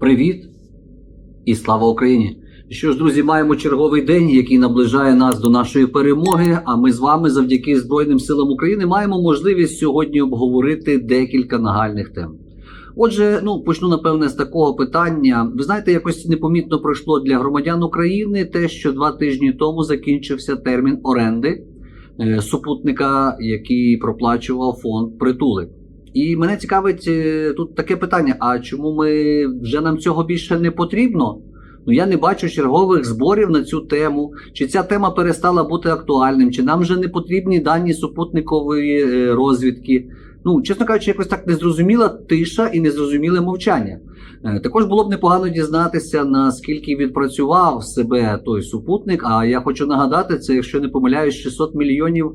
Привіт і слава Україні! Що ж, друзі, маємо черговий день, який наближає нас до нашої перемоги. А ми з вами, завдяки Збройним силам України, маємо можливість сьогодні обговорити декілька нагальних тем. Отже, ну почну напевне з такого питання. Ви знаєте, якось непомітно пройшло для громадян України те, що два тижні тому закінчився термін оренди е, супутника, який проплачував фонд притули. І мене цікавить е, тут таке питання: а чому ми вже нам цього більше не потрібно? Ну я не бачу чергових зборів на цю тему. Чи ця тема перестала бути актуальним, чи нам вже не потрібні дані супутникової е, розвідки? Ну, чесно кажучи, якось так незрозуміла тиша і незрозуміле мовчання. Е, Також було б непогано дізнатися, наскільки відпрацював себе той супутник. А я хочу нагадати, це, якщо не помиляюсь, 600 мільйонів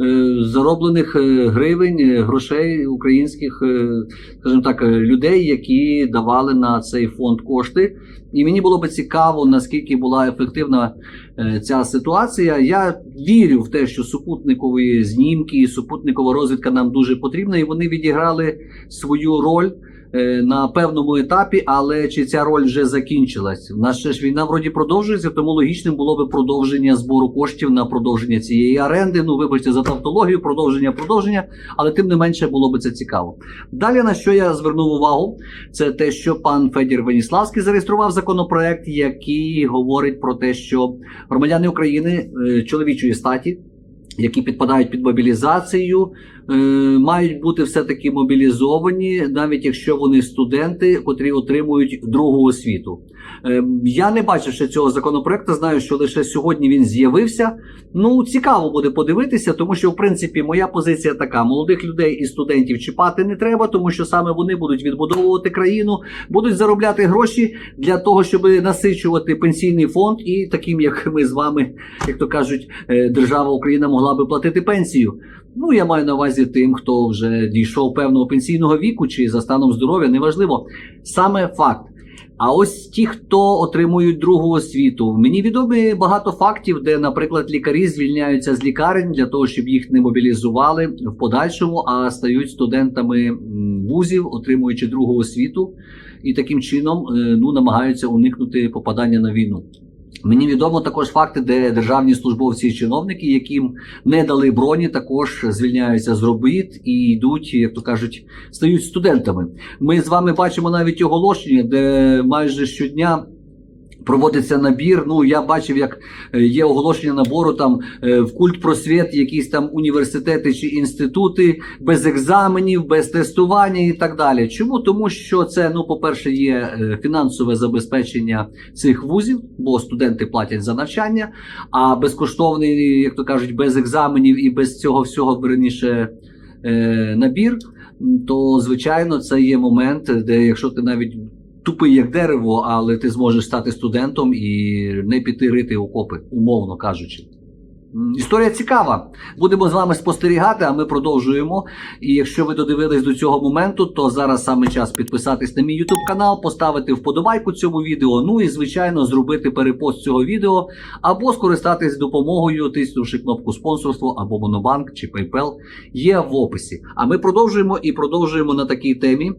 е, зароблених е, гривень, грошей українських, скажімо так, людей, які давали на цей фонд кошти. І мені було би цікаво, наскільки була ефективна ця ситуація. Я вірю в те, що супутникові знімки, і супутникова розвідка нам дуже потрібна, і вони відіграли свою роль е, на певному етапі. Але чи ця роль вже закінчилась? У нас ще ж війна вроді продовжується, тому логічним було би продовження збору коштів на продовження цієї оренди. Ну, вибачте за тавтологію, продовження, продовження, але тим не менше було би це цікаво. Далі на що я звернув увагу, це те, що пан Федір Веніславський зареєстрував законопроект, який говорить про те, що громадяни України е, чоловічої статі, які підпадають під мобілізацію, мають бути все-таки мобілізовані, навіть якщо вони студенти, котрі отримують другу освіту. Е, Я не бачив ще цього законопроекту. Знаю, що лише сьогодні він з'явився. Ну, цікаво буде подивитися, тому що, в принципі, моя позиція така: молодих людей і студентів чіпати не треба, тому що саме вони будуть відбудовувати країну, будуть заробляти гроші для того, щоб насичувати пенсійний фонд, і таким, як ми з вами, як то кажуть, е, держава Україна могла би платити пенсію. Ну, я маю на увазі тим, хто вже дійшов певного пенсійного віку чи за станом здоров'я, неважливо. Саме факт. А ось ті, хто отримують другу освіту, мені відомі багато фактів, де, наприклад, лікарі звільняються з лікарень для того, щоб їх не мобілізували в подальшому, а стають студентами вузів, отримуючи другу освіту, і таким чином е, ну, намагаються уникнути попадання на війну. Мені відомо також факти, де державні службовці і чиновники, яким не дали броні, також звільняються з робіт і йдуть, як то кажуть, стають студентами. Ми з вами бачимо навіть оголошення, де майже щодня. Проводиться набір. Ну я бачив, як е, є оголошення набору там е, в культ просвіт, якісь там університети чи інститути без екзаменів, без тестування і так далі. Чому? Тому що це, ну, по-перше, є е, фінансове забезпечення цих вузів, бо студенти платять за навчання, а безкоштовний, як то кажуть, без екзаменів і без цього всього верніше набір. То звичайно це є момент, де якщо ти навіть тупий як дерево, але ти зможеш стати студентом і не піти рити окопи, умовно кажучи. Історія цікава. Будемо з вами спостерігати, а ми продовжуємо. І якщо ви додивились до цього моменту, то зараз саме час підписатись на мій YouTube канал, поставити вподобайку цьому відео. Ну і звичайно зробити перепост цього відео, або скористатись допомогою, тиснувши кнопку спонсорство або Монобанк чи PayPal, є в описі. А ми продовжуємо і продовжуємо на такій темі,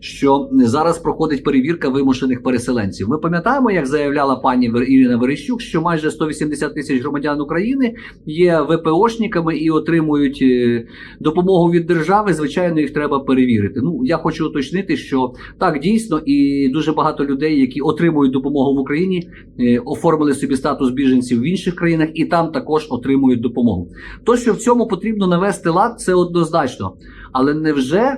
що зараз проходить перевірка вимушених переселенців. Ми пам'ятаємо, як заявляла пані Ірина Верещук, що майже 180 тисяч громадян України є ВПОшниками і отримують е, допомогу від держави. Звичайно, їх треба перевірити. Ну я хочу уточнити, що так дійсно, і дуже багато людей, які отримують допомогу в Україні, е, оформили собі статус біженців в інших країнах і там також отримують допомогу. То, що в цьому потрібно навести лад, це однозначно. Але невже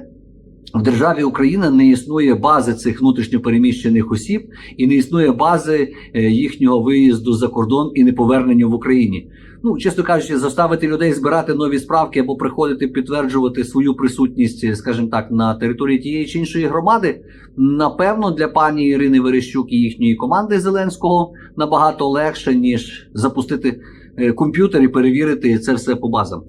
в державі Україна не існує бази цих внутрішньопереміщених осіб і не існує бази е, їхнього виїзду за кордон і неповернення в Україні? Ну, чесно кажучи, заставити людей збирати нові справки або приходити підтверджувати свою присутність, е, скажімо так, на території тієї чи іншої громади, напевно, для пані Ірини Верещук і їхньої команди Зеленського набагато легше, ніж запустити е, комп'ютер і перевірити це все по базам.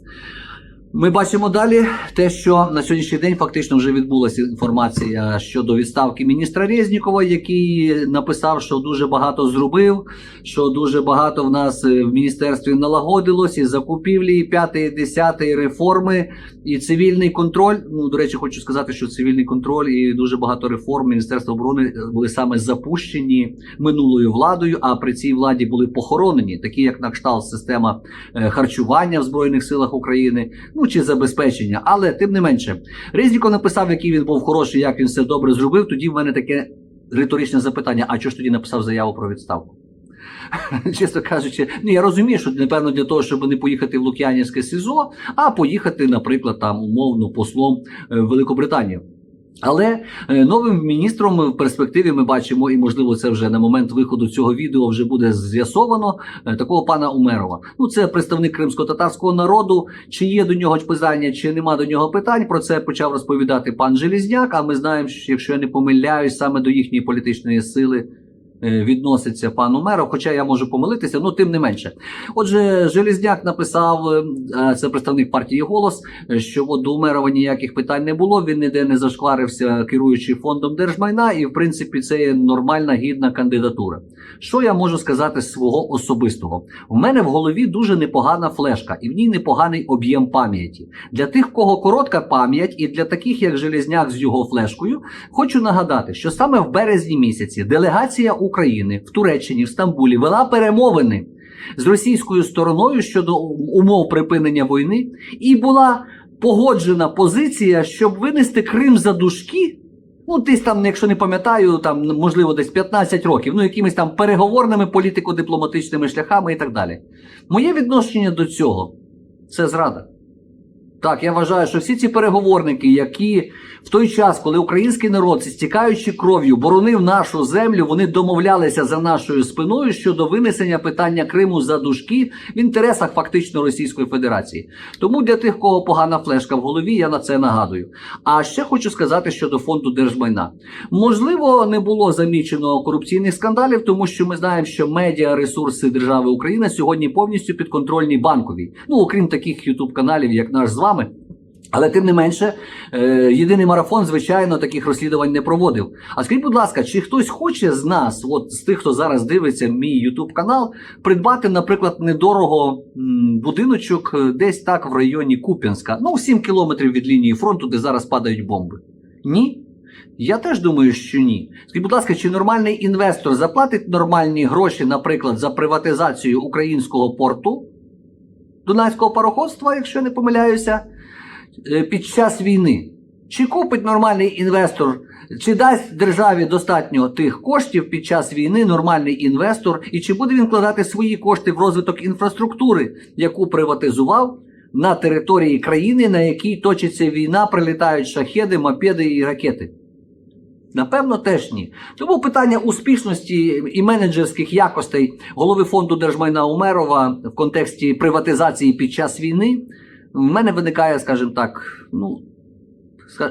Ми бачимо далі те, що на сьогоднішній день фактично вже відбулася інформація щодо відставки міністра Резнікова, який написав, що дуже багато зробив, що дуже багато в нас в міністерстві налагодилось і закупівлі, і п'ятий, і десятий реформи. І цивільний контроль. Ну до речі, хочу сказати, що цивільний контроль і дуже багато реформ Міністерства оборони були саме запущені минулою владою. А при цій владі були похоронені, такі як на кшталт система е, харчування в збройних силах України, ну чи забезпечення. Але тим не менше, Резніков написав, який він був хороший, як він все добре зробив. Тоді в мене таке риторичне запитання: а чого ж тоді написав заяву про відставку? Чесно кажучи, ну я розумію, що напевно для того, щоб не поїхати в Лук'янівське СІЗО, а поїхати, наприклад, там умовно послом е, в Великобританію. Але е, новим міністром в перспективі ми бачимо, і можливо, це вже на момент виходу цього відео вже буде з'ясовано е, такого пана Умерова. Ну, це представник кримсько-татарського народу. Чи є до нього питання, чи нема до нього питань. Про це почав розповідати пан Желізняк. А ми знаємо, що якщо я не помиляюсь, саме до їхньої політичної сили. Е, Відноситься пан Умеров, хоча я можу помилитися, ну тим не менше. Отже, Желізняк написав, е, це представник партії голос, е, що от до Умерова ніяких питань не було. Він ніде не зашкварився, керуючи фондом держмайна, і в принципі це є нормальна гідна кандидатура. Що я можу сказати з свого особистого? У мене в голові дуже непогана флешка, і в ній непоганий об'єм пам'яті. Для тих, кого коротка пам'ять, і для таких, як Железняк з його флешкою, хочу нагадати, що саме в березні місяці делегація України в Туреччині, в Стамбулі вела перемовини з російською стороною щодо умов припинення війни, і була погоджена позиція, щоб винести Крим за дужки. Ну, десь там, якщо не пам'ятаю, там можливо десь 15 років, ну якимись там переговорними політико-дипломатичними шляхами і так далі. Моє відношення до цього це зрада. Так, я вважаю, що всі ці переговорники, які в той час, коли український народ, стікаючи кров'ю, боронив нашу землю, вони домовлялися за нашою спиною щодо винесення питання Криму за дужки в інтересах фактично Російської Федерації. Тому для тих, кого погана флешка в голові, я на це нагадую. А ще хочу сказати щодо фонду держмайна. Можливо, не було замічено корупційних скандалів, тому що ми знаємо, що медіа ресурси держави Україна сьогодні повністю підконтрольні банковій. Ну окрім таких ютуб каналів, як наш з вами. Але тим не менше, е, єдиний марафон, звичайно, таких розслідувань не проводив. А скажіть, будь ласка, чи хтось хоче з нас, от з тих, хто зараз дивиться мій Ютуб канал, придбати, наприклад, недорого будиночок е, десь так в районі Куп'янська, ну 7 кілометрів від лінії фронту, де зараз падають бомби? Ні? Я теж думаю, що ні. Скажіть, будь ласка, чи нормальний інвестор заплатить нормальні гроші, наприклад, за приватизацію українського порту, Дунайського пароходства, якщо не помиляюся, е, під час війни? Чи купить нормальний інвестор, чи дасть державі достатньо тих коштів під час війни нормальний інвестор, і чи буде він вкладати свої кошти в розвиток інфраструктури, яку приватизував на території країни, на якій точиться війна, прилітають шахеди, мопеди і ракети? Напевно, теж ні. Тому питання успішності і менеджерських якостей голови фонду держмайна Умерова в контексті приватизації під час війни в мене виникає, скажімо так, ну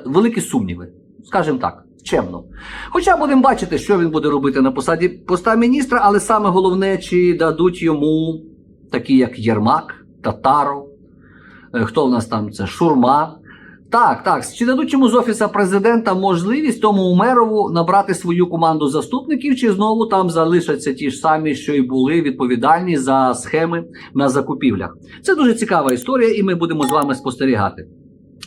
великі сумніви. Скажімо так, чемно. Хоча будемо бачити, що він буде робити на посаді поста міністра, але саме головне, чи дадуть йому такі, як Єрмак, Татаров, е, хто в нас там це Шурма. Так, так. Чи дадуть йому з офіса президента можливість тому Умерову набрати свою команду заступників, чи знову там залишаться ті ж самі, що й були відповідальні за схеми на закупівлях? Це дуже цікава історія, і ми будемо з вами спостерігати.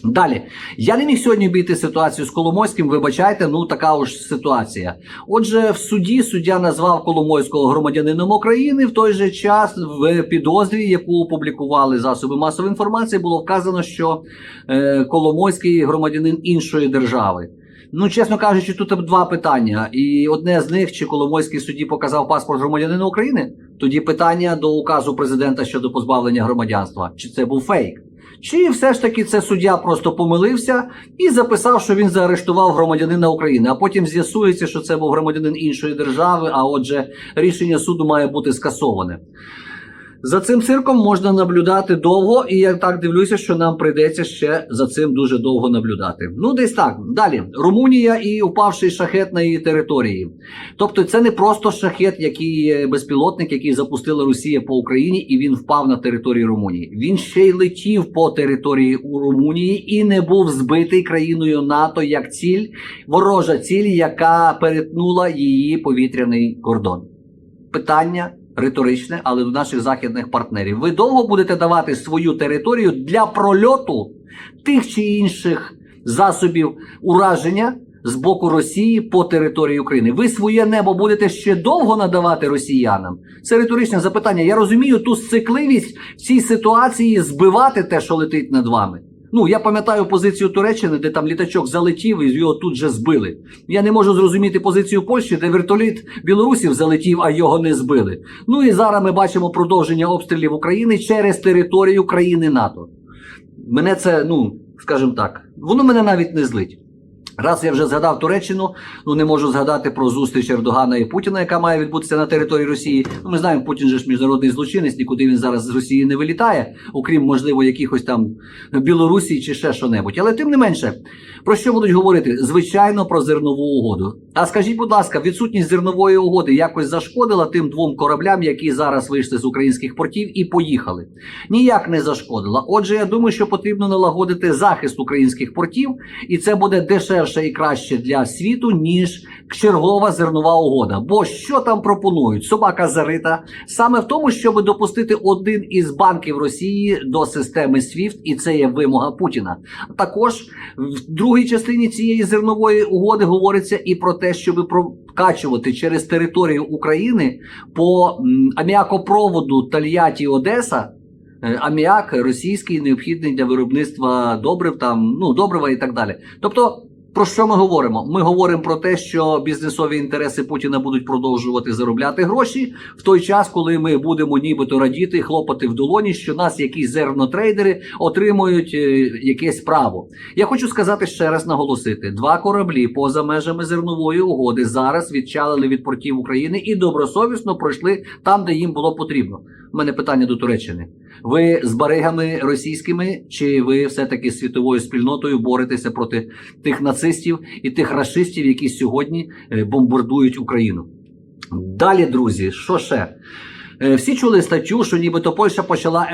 Далі, я не міг сьогодні обійти ситуацію з Коломойським. Вибачайте, ну така уж ситуація. Отже, в суді суддя назвав Коломойського громадянином України. В той же час в підозрі, яку опублікували засоби масової інформації, було вказано, що е, Коломойський громадянин іншої держави. Ну, чесно кажучи, тут два питання. І одне з них, чи Коломойський судді показав паспорт громадянина України? Тоді питання до указу президента щодо позбавлення громадянства. Чи це був фейк? Чи все ж таки це суддя просто помилився і записав, що він заарештував громадянина України, а потім з'ясується, що це був громадянин іншої держави, а отже, рішення суду має бути скасоване. За цим цирком можна наблюдати довго, і я так дивлюся, що нам прийдеться ще за цим дуже довго наблюдати. Ну, десь так. Далі. Румунія і упавший шахет на її території. Тобто, це не просто шахет, який безпілотник, який запустила Росія по Україні, і він впав на території Румунії. Він ще й летів по території у Румунії і не був збитий країною НАТО як ціль, ворожа ціль, яка перетнула її повітряний кордон. Питання риторичне, але до наших західних партнерів. Ви довго будете давати свою територію для прольоту тих чи інших засобів ураження з боку Росії по території України. Ви своє небо будете ще довго надавати росіянам? Це риторичне запитання. Я розумію ту сцикливість в цій ситуації збивати те, що летить над вами. Ну, я пам'ятаю позицію Туреччини, де там літачок залетів і його тут же збили. Я не можу зрозуміти позицію Польщі, де вертоліт білорусів залетів, а його не збили. Ну і зараз ми бачимо продовження обстрілів України через територію країни НАТО. Мене це, ну, скажімо так, воно мене навіть не злить. Раз я вже згадав Туреччину, ну не можу згадати про зустріч Ердогана і Путіна, яка має відбутися на території Росії. Ну, ми знаємо, Путін же ж міжнародний злочинець, нікуди він зараз з Росії не вилітає, окрім можливо якихось там Білорусі чи ще що-небудь. Але тим не менше, про що будуть говорити? Звичайно, про зернову угоду. А скажіть, будь ласка, відсутність зернової угоди якось зашкодила тим двом кораблям, які зараз вийшли з українських портів і поїхали? Ніяк не зашкодила. Отже, я думаю, що потрібно налагодити захист українських портів, і це буде дешевше і краще для світу, ніж чергова зернова угода. Бо що там пропонують? Собака зарита саме в тому, щоб допустити один із банків Росії до системи SWIFT, і це є вимога Путіна. Також в другій частині цієї зернової угоди говориться і про те, щоб прокачувати через територію України по аміакопроводу Тольятті Одеса. е, Аміак російський необхідний для виробництва добрив, там ну добрива і так далі. Тобто, про що ми говоримо? Ми говоримо про те, що бізнесові інтереси Путіна будуть продовжувати заробляти гроші в той час, коли ми будемо нібито радіти, хлопати в долоні, що нас якісь зернотрейдери отримують е, якесь право. Я хочу сказати ще раз наголосити: два кораблі поза межами зернової угоди зараз відчалили від портів України і добросовісно пройшли там, де їм було потрібно. У мене питання до Туреччини. Ви з баригами російськими, чи ви все-таки світовою спільнотою боретеся проти тих нацистів і тих расистів, які сьогодні е, бомбардують Україну? Далі, друзі, що ще? Е, Всі чули статтю, що нібито Польща почала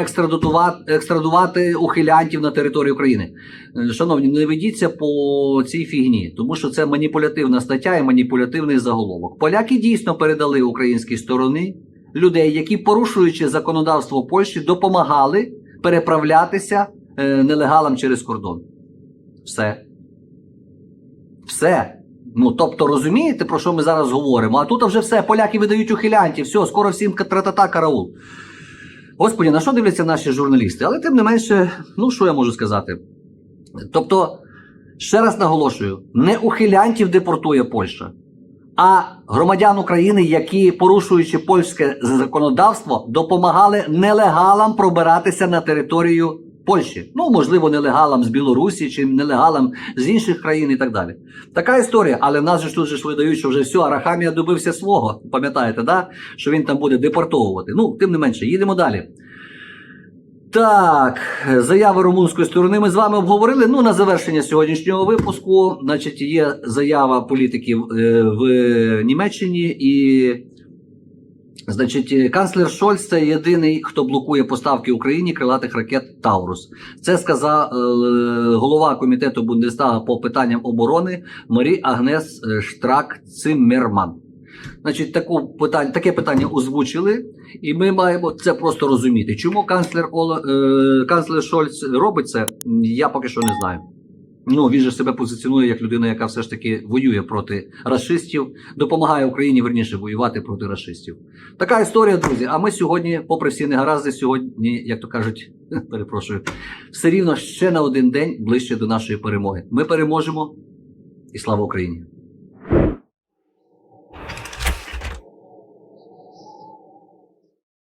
екстрадувати, ухилянтів на територію України. Е, Шановні, не ведіться по цій фігні, тому що це маніпулятивна стаття і маніпулятивний заголовок. Поляки дійсно передали українській стороні людей, які, порушуючи законодавство Польщі, допомагали переправлятися е, нелегалам через кордон. Все. Все. Ну, тобто, розумієте, про що ми зараз говоримо? А тут вже все, поляки видають ухилянтів, все, скоро всім тратата караул. Господі, на що дивляться наші журналісти? Але тим не менше, ну що я можу сказати? Тобто, ще раз наголошую: не ухилянтів депортує Польща, а громадян України, які, порушуючи польське законодавство, допомагали нелегалам пробиратися на територію Польщі. Ну, можливо, нелегалам з Білорусі чи нелегалам з інших країн і так далі. Така історія, але нас ж тут же ж видають, що вже все, Арахамія добився свого. Пам'ятаєте, да? що він там буде депортовувати. Ну, тим не менше, їдемо далі. Так, заяви румунської сторони ми з вами обговорили. Ну, на завершення сьогоднішнього випуску, значить, є заява політиків е, в Німеччині і. Значить, канцлер Шольц це єдиний, хто блокує поставки Україні крилатих ракет Таурус. Це сказав е, голова комітету Бундестага по питанням оборони Марі Агнес Штрак Циммерман. Значить, таку питання, таке питання озвучили, і ми маємо це просто розуміти. Чому канцлер Ола, е, канцлер Шольц робить це, я поки що не знаю. Ну, він же себе позиціонує як людина, яка все ж таки воює проти расистів, допомагає Україні верніше воювати проти расистів. Така історія, друзі. А ми сьогодні, попри всі негаразди, сьогодні, як то кажуть, перепрошую, все рівно ще на один день ближче до нашої перемоги. Ми переможемо і слава Україні!